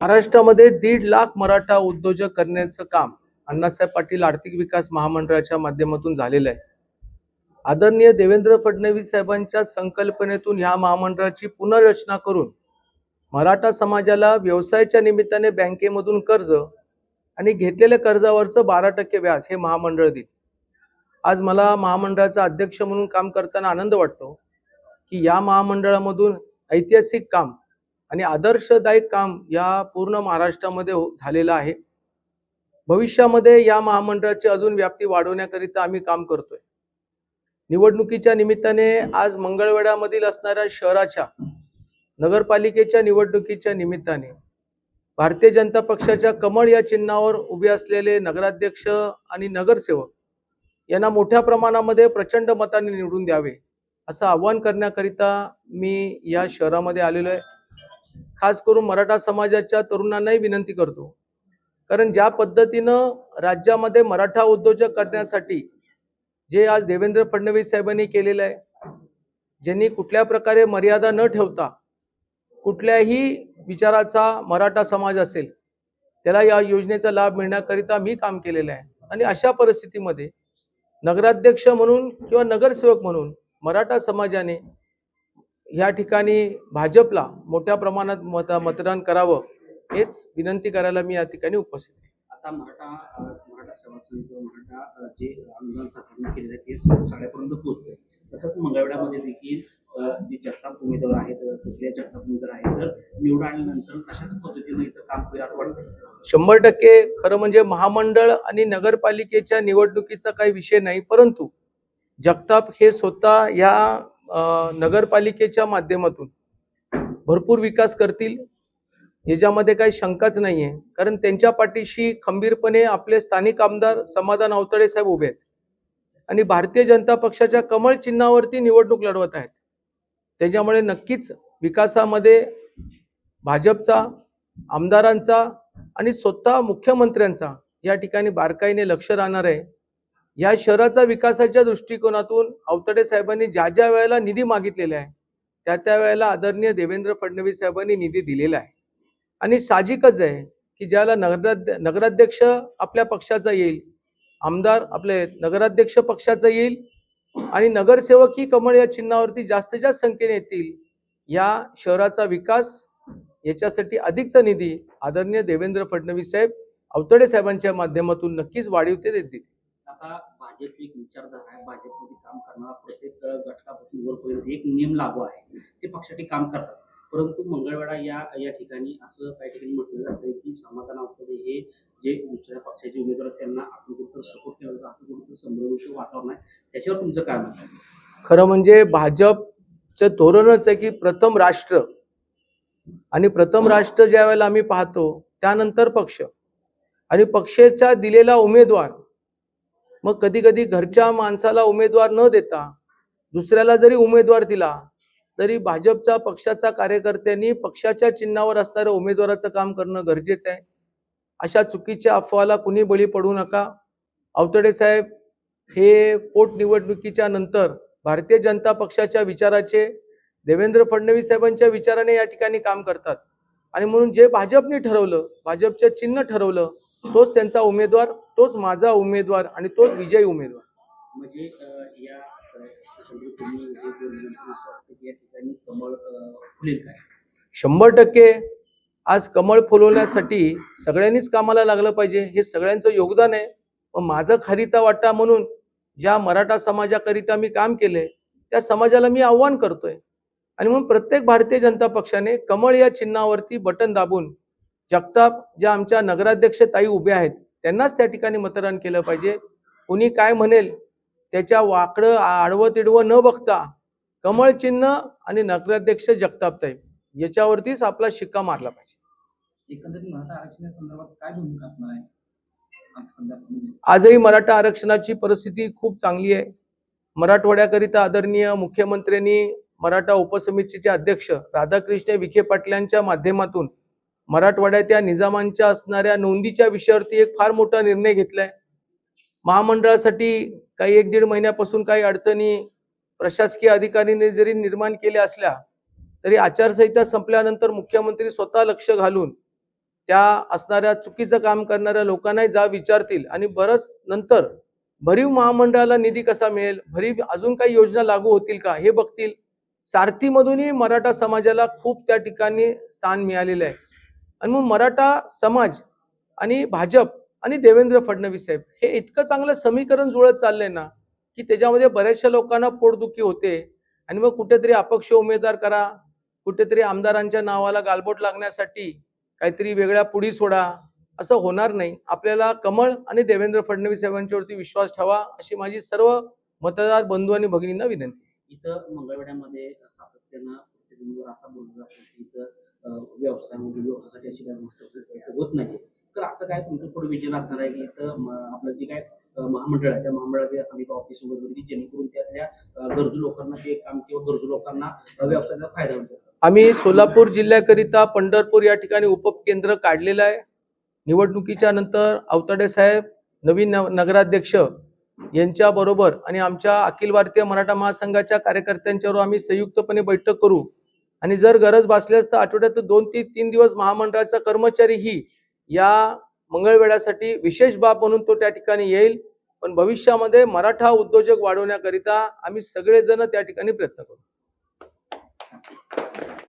महाराष्ट्रामध्ये दीड लाख मराठा उद्योजक करण्याचं काम अण्णासाहेब पाटील आर्थिक विकास महामंडळाच्या माध्यमातून झालेलं आहे. आदरणीय देवेंद्र फडणवीस साहेबांच्या संकल्पनेतून ह्या महामंडळाची पुनर्रचना करून मराठा समाजाला व्यवसायाच्या निमित्ताने बँकेमधून कर्ज आणि घेतलेल्या कर्जावरचं बारा टक्के व्याज हे महामंडळ देईल. आज मला महामंडळाचा अध्यक्ष म्हणून काम करताना आनंद वाटतो की या महामंडळामधून ऐतिहासिक काम आणि आदर्शदायक काम या पूर्ण महाराष्ट्रामध्ये हो- झालेलं आहे. भविष्यामध्ये या महामंडळाची अजून व्याप्ती वाढवण्याकरिता आम्ही काम करतोय. निवडणुकीच्या निमित्ताने आज मंगळवेढ्यामधील असणाऱ्या शहराच्या नगरपालिकेच्या निवडणुकीच्या निमित्ताने भारतीय जनता पक्षाच्या कमळ या चिन्हावर उभे असलेले नगराध्यक्ष आणि नगरसेवक यांना मोठ्या प्रमाणामध्ये प्रचंड मताने निवडून द्यावे असं आवाहन करण्याकरिता मी या शहरामध्ये आलेलो आहे. खास करून मराठा समाजाच्या तरुणांनाही विनंती करतो. कारण ज्या पद्धतीनं राज्यामध्ये मराठा उद्योजक करण्यासाठी जे आज देवेंद्र फडणवीस साहेबांनी केलेलं आहे ज्यांनी कुठल्या प्रकारे मर्यादा न ठेवता कुठल्याही विचाराचा मराठा समाज असेल त्याला या योजनेचा लाभ मिळण्याकरिता मी काम केलेलं आहे. आणि अशा परिस्थितीमध्ये नगराध्यक्ष म्हणून किंवा नगरसेवक म्हणून मराठा समाजाने या ठिकाणी भाजपला मोठ्या प्रमाणात मत मतदान करावं हेच विनंती करायला मी या ठिकाणी उपस्थित आहे. आता मराठा मराठा मराठा जे आंदोलन सरकारने केलेलं आहे ते सगळ्यापर्यंत पोहोचतंय. तसंच देखील जे जगताप उमेदवार आहेत सुप्रिया जगताप उमेदवार आहेत तर आल्यानंतर तशाच पद्धतीनं इथं काम होईल असं वाटतं शंभर टक्के खरं म्हणजे महामंडळ आणि नगरपालिकेच्या निवडणुकीचा काही विषय नाही परंतु जगताप हे स्वतः या नगरपालिकेच्या माध्यमातून भरपूर विकास करतील. याच्यामध्ये काही शंकाच नाही आहे कारण त्यांच्या पाठीशी खंबीरपणे आपले स्थानिक आमदार समाधान अवतडे साहेब उभे आहेत. आणि भारतीय जनता पक्षाच्या कमळ चिन्हावरती निवडणूक लढवत आहेत. त्याच्यामुळे नक्कीच विकासामध्ये भाजपचा आमदारांचा आणि स्वतः मुख्यमंत्र्यांचा या ठिकाणी बारकाईने लक्ष राहणार आहे. या शहराचा विकासाच्या दृष्टिकोनातून अवतडे साहेबांनी ज्या ज्या वेळेला निधी मागितलेला आहे त्या त्या वेळेला आदरणीय देवेंद्र फडणवीस साहेबांनी निधी दिलेला आहे. आणि साहजिकच आहे की ज्याला नगराध्य नगराध्यक्ष आपल्या पक्षाचा येईल आमदार आपले नगराध्यक्ष पक्षाचा येईल आणि नगरसेवक ही कमळ या चिन्हावरती जास्तीत जास्त संख्येने येतील या शहराचा विकास याच्यासाठी अधिकचा निधी आदरणीय देवेंद्र फडणवीस साहेब अवतडे साहेबांच्या माध्यमातून नक्कीच वाढीव ते देतील. आता भाजप एक विचारधारा आहे. भाजपमध्ये काम करणारा प्रत्येक घटकापासून वरपर्यंत एक नियम लागू आहे. ते पक्षासाठी काम करतात. परंतु मंगळवेडा या या ठिकाणी असं काही ठिकाणी म्हटलं जातं की समाधान हे जे दुसऱ्या पक्षाचे उमेदवार आहेत त्यांना आपण कुठं सपोर्ट केला जातो आपण कुठं संभ्रमचं वातावरण आहे. त्याच्यावर तुमचं काय मत खरं म्हणजे भाजपचं धोरणच आहे की प्रथम राष्ट्र. आणि प्रथम राष्ट्र ज्या वेळेला आम्ही पाहतो त्यानंतर पक्ष. आणि पक्षाचा दिलेला उमेदवार मग कधी कधी घरच्या माणसाला उमेदवार न देता दुसऱ्याला जरी उमेदवार दिला तरी भाजपचा पक्षाचा कार्यकर्त्यांनी पक्षाच्या चिन्हावर असणाऱ्या उमेदवाराचं काम करणं गरजेचं आहे. अशा चुकीच्या अफवाला कुणी बळी पडू नका. अवतडे साहेब हे पोटनिवडणुकीच्या नंतर भारतीय जनता पक्षाच्या विचाराचे देवेंद्र फडणवीस साहेबांच्या विचाराने या ठिकाणी काम करतात. आणि म्हणून जे भाजपने ठरवलं भाजपचं चिन्ह ठरवलं तोच त्यांचा उमेदवार तोच माझा उमेदवार आणि तोच विजयी उमेदवार. म्हणजे या शंभर टक्के आज कमळ फुलवण्यासाठी सगळ्यांनीच कामाला लागलं पाहिजे. हे सगळ्यांचं योगदान आहे. व माझं खारीचा वाटा म्हणून ज्या मराठा समाजाकरिता मी काम केले त्या समाजाला मी आव्हान करतोय. आणि म्हणून प्रत्येक भारतीय जनता पक्षाने कमळ या चिन्हावरती बटन दाबून जगताप ज्या आमच्या नगराध्यक्ष ताई उभ्या आहेत त्यांनाच त्या ठिकाणी मतदान केलं पाहिजे. कुणी काय म्हणेल त्याच्या वाकडं आडवं तिडवं न बघता कमळ चिन्ह आणि नगराध्यक्ष जगताप ताई याच्यावरतीच आपला शिक्का मारला पाहिजे. एकंदरीत मराठा आरक्षणासंदर्भात काय भूमिका असणार आहे? आज सध्या आजही मराठा आरक्षणाची परिस्थिती खूप चांगली आहे. मराठवाड्याकरिता आदरणीय मुख्यमंत्र्यांनी मराठा उपसमितीचे अध्यक्ष राधाकृष्ण विखे पाटलांच्या माध्यमातून मराठवाड्यात या निजामांच्या असणाऱ्या नोंदीच्या विषयावरती एक फार मोठा निर्णय घेतलाय. महामंडळासाठी काही एक दीड महिन्यापासून काही अडचणी प्रशासकीय अधिकाऱ्यांनी जरी निर्माण केल्या असल्या तरी आचारसंहिता संपल्यानंतर मुख्यमंत्री स्वतः लक्ष घालून त्या असणाऱ्या चुकीचं काम करणाऱ्या लोकांनाही जा विचारतील आणि बरंच नंतर भरीव महामंडळाला निधी कसा मिळेल भरीव अजून काही योजना लागू होतील का हे बघतील. सारथीमधूनही मराठा समाजाला खूप त्या ठिकाणी स्थान मिळालेलं आहे. आणि मग मराठा समाज आणि भाजप आणि देवेंद्र फडणवीस साहेब हे इतकं चांगलं समीकरण जुळत चाललंय ना की त्याच्यामध्ये बऱ्याचशा लोकांना पोटदुखी होते. आणि मग कुठेतरी अपक्ष उमेदवार करा कुठेतरी आमदारांच्या नावाला गालबोट लागण्यासाठी काहीतरी वेगळ्या पुढी सोडा असं होणार नाही. आपल्याला कमळ आणि देवेंद्र फडणवीस साहेबांच्यावरती विश्वास ठेवा अशी माझी सर्व मतदार बंधू आणि भगिनींना विनंती. इथं मंगळवेढ्यामध्ये सातत्यानं असा बोलला जातो की इथं व्यवसायामध्ये व्यवसाय व्यवसायासाठी अशी काही गोष्ट होत नाही तर असं काय तुमचं थोडं विजन असणार आहे की इथं आपलं जे काय महामंडळ आहे त्या महामंडळाचे आम्ही ऑफिस वगैरे की जेणेकरून त्यातल्या गरजू लोकांना ते काम किंवा गरजू लोकांना व्यवसायाचा फायदा होतो आम्ही सोलापूर जिल्ह्याकरिता पंढरपूर या ठिकाणी उपकेंद्र काढलेलं आहे. निवडणुकीच्या नंतर अवताडे साहेब नवीन नगराध्यक्ष यांच्या बरोबर आणि आमच्या अखिल भारतीय मराठा महासंघाच्या कार्यकर्त्यांच्यावर आम्ही संयुक्तपणे बैठक करू. आणि जर गरज भासल्यास तर आठवड्यात दोन ते तीन दिवस महामंडळाचा कर्मचारीही या मंगळवेळासाठी विशेष बाब म्हणून तो त्या ठिकाणी येईल. पण भविष्यामध्ये मराठा उद्योजक वाढवण्याकरिता आम्ही सगळेजण त्या ठिकाणी प्रयत्न करू.